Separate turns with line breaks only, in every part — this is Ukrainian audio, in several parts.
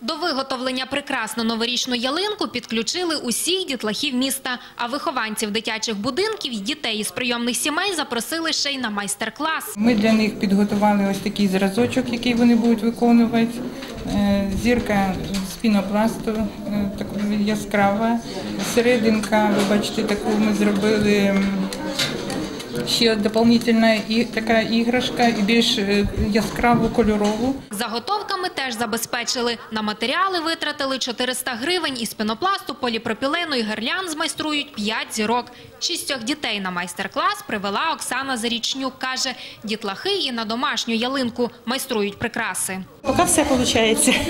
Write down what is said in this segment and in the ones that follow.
До виготовлення прикрас на новорічну ялинку підключили усіх дітлахів міста, а вихованців дитячих будинків і дітей із прийомних сімей запросили ще й на майстер-клас.
Ми для них підготували ось такий зразочок, який вони будуть виконувати. Е, Зірка з пінопласту, е, яскрава. Серединка, ви бачите, таку ми зробили ще доповнительна і така іграшка, і більш е, яскраву кольорову.
Заготовками теж забезпечили. На матеріали витратили 400 гривень із пенопласту, поліпропілену і гирлян змайструють 5 зірок. Шістьох дітей на майстер-клас привела Оксана Зарічнюк. Каже, дітлахи і на домашню ялинку майструють прикраси.
Поки все виходить.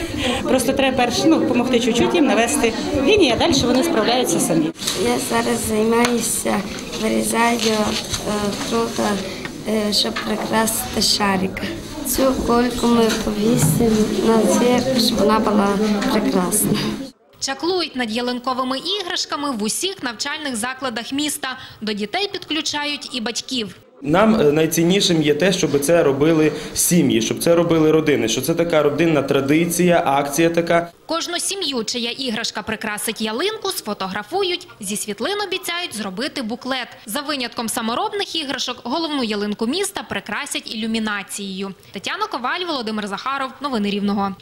Просто треба перш ну, допомогти чуть-чуть їм навести лінії, а далі вони справляються самі.
Я зараз займаюся, вирізаю е, круто, е, щоб прикрасити шарик. Цю кольку ми повісимо на зірку, щоб вона була прекрасна.
Чаклують над ялинковими іграшками в усіх навчальних закладах міста. До дітей підключають і батьків.
Нам е, найціннішим є те, щоб це робили сім'ї, щоб це робили родини, що це така родинна традиція, акція така.
Кожну сім'ю, чия іграшка прикрасить ялинку, сфотографують. Зі світлин обіцяють зробити буклет. За винятком саморобних іграшок, головну ялинку міста прикрасять ілюмінацією. Тетяна Коваль, Володимир Захаров. Новини Рівного.